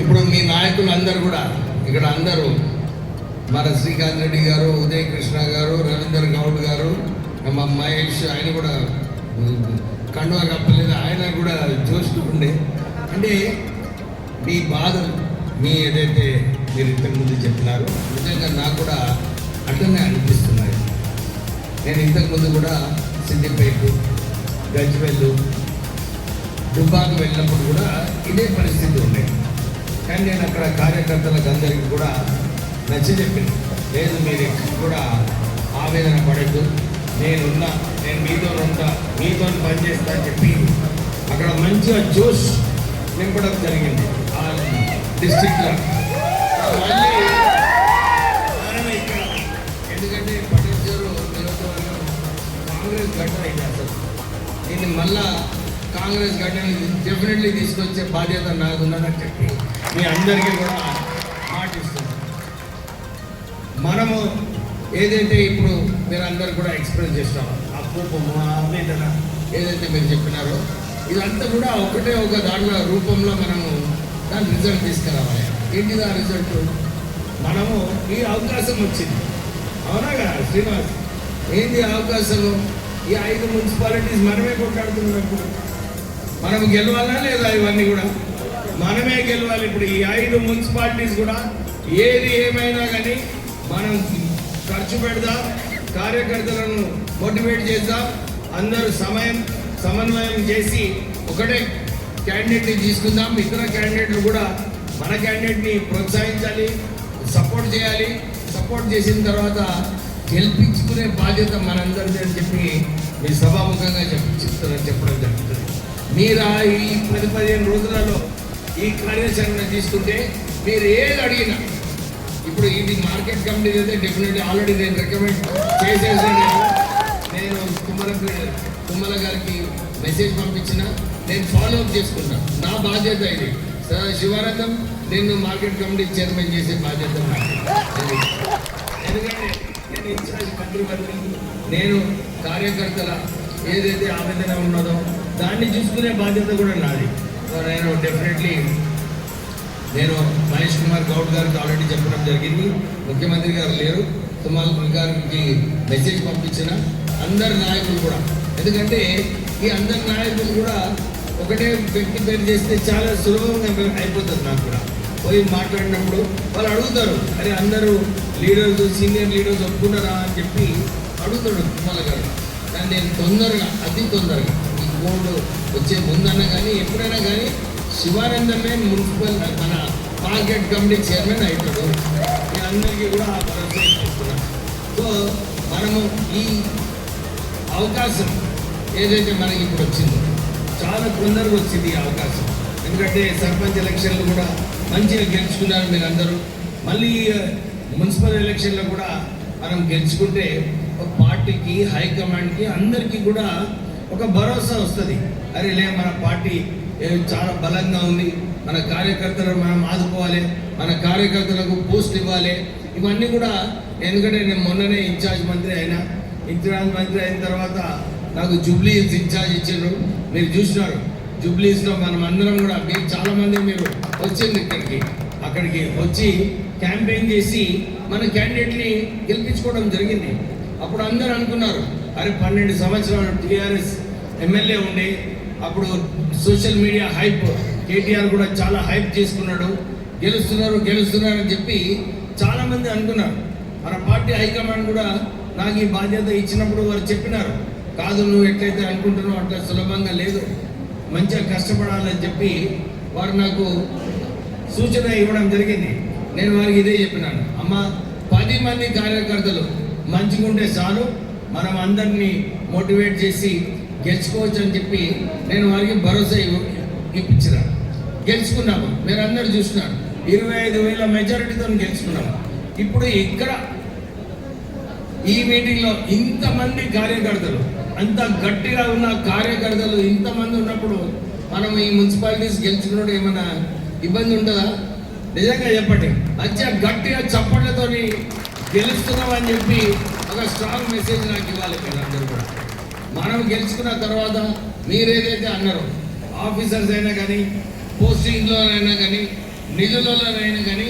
ఇప్పుడు మీ నాయకులు అందరు కూడా ఇక్కడ అందరూ మన శ్రీకాంత్ రెడ్డి గారు ఉదయ్ కృష్ణ గారు రవీందర్ గౌడ్ గారు మా మహేష్ ఆయన కూడా కండువా కప్పలేదు ఆయన కూడా చూసుకుంటుండే అంటే మీ బాధలు మీ ఏదైతే మీరు ఇంతకుముందు చెప్పినారో నిజంగా నాకు కూడా అట్లనే అనిపిస్తున్నాయి. నేను ఇంతకుముందు కూడా సిద్దిపేట గజ్వెల్లు దుబ్బాకు వెళ్ళినప్పుడు కూడా ఇదే పరిస్థితి ఉండే. కానీ నేను అక్కడ కార్యకర్తలకు అందరికీ కూడా నచ్చి చెప్పింది లేదు మీరు ఎక్కడ కూడా ఆవేదన పడద్దు. నేనున్నా నేను మీతో ఉంటా మీతో పనిచేస్తా అని చెప్పి అక్కడ మంచిగా జ్యూస్ నింపడం జరిగింది. ఆ డిస్టిక్లో మళ్ళీ ఎందుకంటే పట్టించారు నియోజకవర్గం కాంగ్రెస్ గడ్డ అయింది అసలు. దీన్ని మళ్ళా కాంగ్రెస్ గడ్డని డెఫినెట్లీ తీసుకొచ్చే బాధ్యత నాకు ఉందని చెప్పి మీ అందరికీ కూడా మాటిస్తున్నాను మనము ఏదైతే ఇప్పుడు మీరు అందరు కూడా ఎక్స్ప్రెస్ చేస్తాం ఆ కోపము ఆవేదన ఏదైతే మీరు చెప్పినారో ఇదంతా కూడా ఒకటే ఒక దాంట్లో రూపంలో మనము దాని రిజల్ట్ తీసుకురావాలి. ఏంటిది ఆ రిజల్ట్ మనము ఈ అవకాశం వచ్చింది. అవునా కదా శ్రీనివాస్? ఏంటి అవకాశము? ఈ ఐదు మున్సిపాలిటీస్ మనమే కొట్లాడుతున్నప్పుడు మనం గెలవాలా లేదా ఇవన్నీ కూడా? మనమే గెలవాలి. ఇప్పుడు ఈ ఐదు మున్సిపాలిటీస్ కూడా ఏది ఏమైనా కానీ మనం ఖర్చు పెడదాం కార్యకర్తలను మోటివేట్ చేద్దాం. అందరూ సమయం సమన్వయం చేసి ఒకటే క్యాండిడేట్ని తీసుకుందాం. ఇతర క్యాండిడేట్లు కూడా మన క్యాండిడేట్ని ప్రోత్సహించాలి సపోర్ట్ చేయాలి. సపోర్ట్ చేసిన తర్వాత గెలిపించుకునే బాధ్యత మనందరిది అని చెప్పి మీ సభాముఖంగా చెప్పి చెప్తున్నా చెప్పడం జరుగుతుంది. మీరు ఈ పది పదిహేను రోజులలో ఈ కార్యాచరణ తీసుకుంటే మీరు ఏది అడిగినా ఇప్పుడు ఇది మార్కెట్ కంపెనీ అయితే డెఫినెట్లీ ఆల్రెడీ నేను రికమెండ్ చేసేసాను. నేను కుమ్మల తుమ్మల గారికి మెసేజ్ పంపించిన నేను ఫాలో అప్ చేసుకుంటాను నా బాధ్యత ఇది. సార్ శివానందం నేను మార్కెట్ కమిటీ చైర్మన్ చేసే బాధ్యత ఎందుకంటే నేను ఇన్ఛార్జ్ నేను కార్యకర్తల ఏదైతే ఆవేదన ఉన్నదో దాన్ని చూసుకునే బాధ్యత కూడా నాది. నేను డెఫినెట్లీ నేను మహేష్ కుమార్ గౌడ్ గారికి ఆల్రెడీ చెప్పడం జరిగింది. ముఖ్యమంత్రి గారు లేరు. కుమార్ గారికి మెసేజ్ పంపించిన అందరి నాయకులు కూడా. ఎందుకంటే ఈ అందరి నాయకులు కూడా ఒకటే వ్యక్తి పేరు చేస్తే చాలా సులభంగా అయిపోతుంది నాకు కూడా. పోయి మాట్లాడినప్పుడు వాళ్ళు అడుగుతారు అరే అందరూ లీడర్స్ సీనియర్ లీడర్స్ ఒప్పుకున్నారా? అని చెప్పి అడుగుతాడు తుమ్మల గారు. కానీ నేను తొందరగా అతి తొందరగా అమౌంట్ వచ్చే ముందన్నా కానీ ఎప్పుడైనా కానీ శివానందమే మున్సిపల్ మన మార్కెట్ కమిటీ చైర్మన్ అవుతాడు. నేను అందరికీ కూడా ఆ భరోసా ఇస్తున్నాను సో మనము ఈ అవకాశం ఏదైతే మనకి ఇప్పుడు వచ్చిందో చాలా తొందరగా వచ్చింది ఈ అవకాశం. ఎందుకంటే సర్పంచ్ ఎలక్షన్లు కూడా మంచిగా గెలుచుకున్నారు మీరు అందరూ మళ్ళీ మున్సిపల్ ఎలక్షన్లో కూడా మనం గెలుచుకుంటే ఒక పార్టీకి హైకమాండ్కి అందరికీ కూడా ఒక భరోసా వస్తుంది. అరే లే మన పార్టీ చాలా బలంగా ఉంది. మన కార్యకర్తలను మనం ఆదుకోవాలి. మన కార్యకర్తలకు పోస్ట్ ఇవ్వాలి. ఇవన్నీ కూడా ఎందుకంటే నేను మొన్ననే ఇన్ఛార్జ్ మంత్రి అయినా ఇన్ఛార్జ్ మంత్రి అయిన తర్వాత నాకు జూబ్లీస్ ఇన్ఛార్జ్ ఇచ్చారు మీరు చూసినారు. జూబ్లీస్లో మనం అందరం కూడా మీరు చాలామంది మీరు వచ్చింది ఇక్కడికి. అక్కడికి వచ్చి క్యాంపెయిన్ చేసి మన క్యాండిడేట్ని గెలిపించుకోవడం జరిగింది. అప్పుడు అందరూ అనుకున్నారు అరే పన్నెండు సంవత్సరాలు టీఆర్ఎస్ ఎమ్మెల్యే ఉండే అప్పుడు సోషల్ మీడియా హైప్ కేటీఆర్ కూడా చాలా హైప్ చేసుకున్నాడు. గెలుస్తున్నారు గెలుస్తున్నారు అని చెప్పి చాలామంది అనుకున్నారు. మన పార్టీ హైకమాండ్ కూడా నాకు ఈ బాధ్యత ఇచ్చినప్పుడు వారు చెప్పినారు. కాదు నువ్వు ఎట్లయితే అనుకుంటున్నావు అట్లా సులభంగా లేదు. మంచిగా కష్టపడాలని చెప్పి వారు నాకు సూచన ఇవ్వడం జరిగింది. నేను వారికి ఇదే చెప్పినాను. అమ్మ పది మంది కార్యకర్తలు మంచిగుంటే చాలు. మనం అందరినీ మోటివేట్ చేసి గెలుచుకోవచ్చు అని చెప్పి నేను వారికి భరోసా ఇప్పించిన. గెలుచుకున్నాము. మీరు అందరు చూస్తున్నారు. ఇరవై ఐదు వేల మెజారిటీతో గెలుచుకున్నాము. ఇప్పుడు ఇక్కడ ఈ మీటింగ్లో ఇంతమంది కార్యకర్తలు అంత గట్టిగా ఉన్న కార్యకర్తలు ఇంతమంది ఉన్నప్పుడు మనం ఈ మున్సిపాలిటీస్ గెలుచుకున్నప్పుడు ఏమైనా ఇబ్బంది ఉంటుందా? నిజంగా చెప్పండి. మంచిగా గట్టిగా చప్పట్లతోని గెలుస్తున్నామని చెప్పి ఒక స్ట్రాంగ్ మెసేజ్ నాకు ఇవ్వాలి మీరందరూ కూడా. మనం గెలుచుకున్న తర్వాత మీరేదైతే అన్నారో ఆఫీసర్స్ అయినా కానీ పోస్టింగ్లోనైనా కానీ నిధులలోనైనా కానీ